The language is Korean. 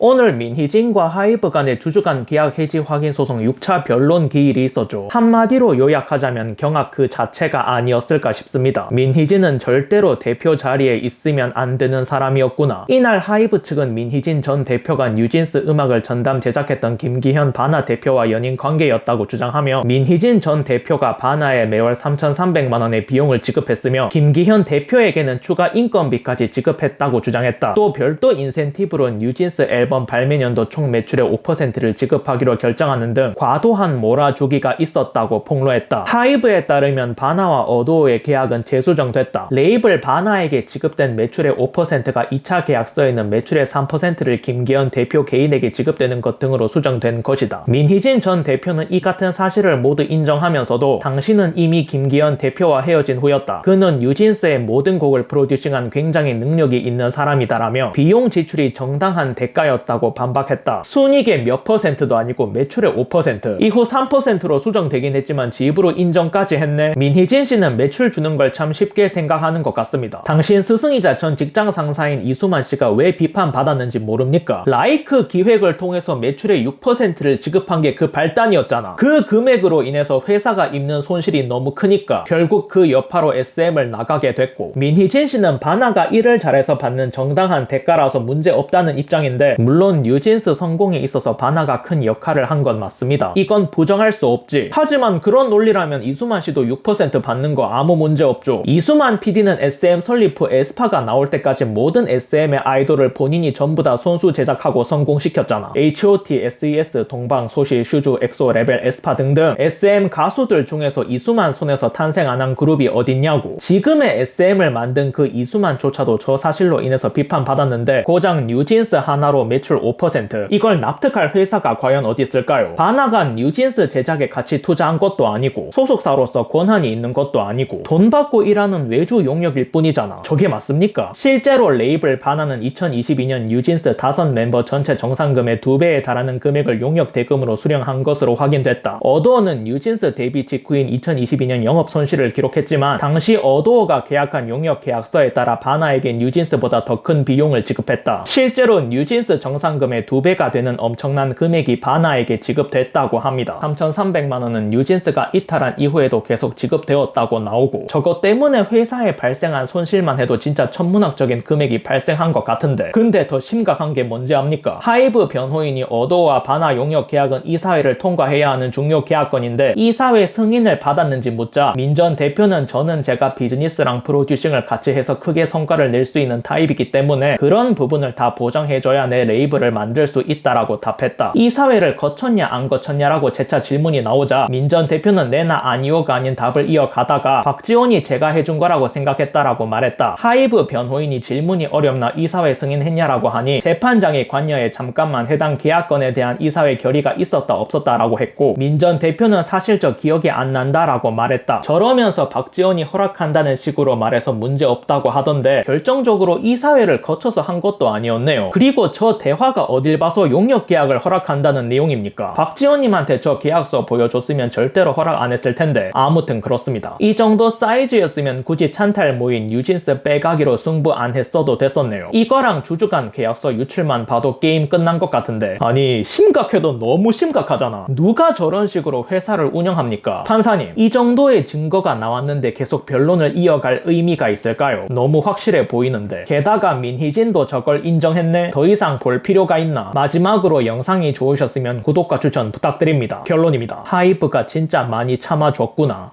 오늘 민희진과 하이브 간의 주주간 계약 해지 확인 소송 6차 변론 기일이 있었죠. 한마디로 요약하자면 경악 그 자체가 아니었을까 싶습니다. 민희진은 절대로 대표 자리에 있으면 안 되는 사람이었구나. 이날 하이브 측은 민희진 전 대표가 뉴진스 음악을 전담 제작했던 김기현 바나 대표와 연인 관계였다고 주장하며 민희진 전 대표가 바나에 매월 3,300만 원의 비용을 지급했으며 김기현 대표에게는 추가 인건비까지 지급했다고 주장했다. 또 별도 인센티브로 뉴진스 앨범 발매 연도 총 매출의 5%를 지급하기로 결정하는 등 과도한 몰아주기가 있었다고 폭로했다. 하이브에 따르면 바나와 어도어의 계약은 재수정됐다. 레이블 바나에게 지급된 매출의 5%가 2차 계약서에 있는 매출의 3%를 김기현 대표 개인에게 지급되는 것 등으로 수정된 것이다. 민희진 전 대표는 이 같은 사실을 모두 인정하면서도 당신은 이미 김기현 대표와 헤어진 후였다. 그는 뉴진스의 모든 곡을 프로듀싱한 굉장히 능력이 있는 사람이다라며 비용 지출이 정당한 대가였다 고 반박했다. 순이익의 몇 퍼센트도 아니고 매출의 5%. 이후 3%로 수정되긴 했지만 지입으로 인정까지 했네. 민희진 씨는 매출 주는 걸 참 쉽게 생각하는 것 같습니다. 당신 스승이자 전 직장 상사인 이수만 씨가 왜 비판받았는지 모릅니까? 라이크 기획을 통해서 매출의 6%를 지급한 게 그 발단이었잖아. 그 금액으로 인해서 회사가 입는 손실이 너무 크니까 결국 그 여파로 SM을 나가게 됐고 민희진 씨는 바나가 일을 잘해서 받는 정당한 대가라서 문제 없다는 입장인데 물론 뉴진스 성공에 있어서 바나가 큰 역할을 한 건 맞습니다. 이건 부정할 수 없지. 하지만 그런 논리라면 이수만 씨도 6% 받는 거 아무 문제 없죠. 이수만 PD는 SM 설립 후 에스파가 나올 때까지 모든 SM의 아이돌을 본인이 전부 다 손수 제작하고 성공시켰잖아. H.O.T, SES, 동방, 소시, 슈즈, 엑소, 레벨, 에스파 등등 SM 가수들 중에서 이수만 손에서 탄생 안 한 그룹이 어딨냐고. 지금의 SM을 만든 그 이수만조차도 저 사실로 인해서 비판받았는데 고작 뉴진스 하나로 매출 5% 이걸 납득할 회사가 과연 어디 있을까요? 바나가 뉴진스 제작에 같이 투자한 것도 아니고 소속사로서 권한이 있는 것도 아니고 돈 받고 일하는 외주 용역일 뿐이잖아. 저게 맞습니까? 실제로 레이블 바나는 2022년 뉴진스 다섯 멤버 전체 정상금의 두 배에 달하는 금액을 용역 대금으로 수령한 것으로 확인됐다. 어도어는 뉴진스 데뷔 직후인 2022년 영업 손실을 기록했지만 당시 어도어가 계약한 용역 계약서에 따라 바나에게 뉴진스보다 더 큰 비용을 지급했다. 실제로 뉴진스 정상금의 두 배가 되는 엄청난 금액이 바나에게 지급됐다고 합니다. 3,300만 원은 뉴진스가 이탈한 이후에도 계속 지급되었다고 나오고 저것 때문에 회사에 발생한 손실만 해도 진짜 천문학적인 금액이 발생한 것 같은데 근데 더 심각한 게 뭔지 압니까? 하이브 변호인이 어도와 바나 용역 계약은 이사회를 통과해야 하는 중요 계약건인데 이사회 승인을 받았는지 묻자 민전 대표는 저는 제가 비즈니스랑 프로듀싱을 같이 해서 크게 성과를 낼 수 있는 타입이기 때문에 그런 부분을 다 보장해줘야 내 레이 블을 만들 수 있다라고 답했다. 이 사회를 거쳤냐 안 거쳤냐라고 재차 질문이 나오자 민 전 대표는 내나 아니오가 아닌 답을 이어가다가 박지원이 제가 해준 거라고 생각했다라고 말했다. 하이브 변호인이 질문이 어렵나 이사회 승인했냐라고 하니 재판장의 관여에 잠깐만 해당 계약건에 대한 이사회 결의가 있었다 없었다라고 했고 민 전 대표는 사실 저 기억이 안 난다라고 말했다. 저러면서 박지원이 허락한다는 식으로 말해서 문제 없다고 하던데 결정적으로 이사회를 거쳐서 한 것도 아니었네요. 그리고 저 대 화가 어딜 봐서 용역 계약을 허락한다는 내용입니까? 박지원님한테 저 계약서 보여줬으면 절대로 허락 안 했을 텐데 아무튼 그렇습니다. 이 정도 사이즈였으면 굳이 찬탈 모인 뉴진스 빼가기로 승부 안 했어도 됐었네요. 이거랑 주주간 계약서 유출만 봐도 게임 끝난 것 같은데 아니 심각해도 너무 심각하잖아. 누가 저런 식으로 회사를 운영합니까? 판사님 이 정도의 증거가 나왔는데 계속 변론을 이어갈 의미가 있을까요? 너무 확실해 보이는데 게다가 민희진도 저걸 인정했네? 더 이상 볼 필요가 있나? 마지막으로 영상이 좋으셨으면 구독과 추천 부탁드립니다. 결론입니다. 하이브가 진짜 많이 참아줬구나.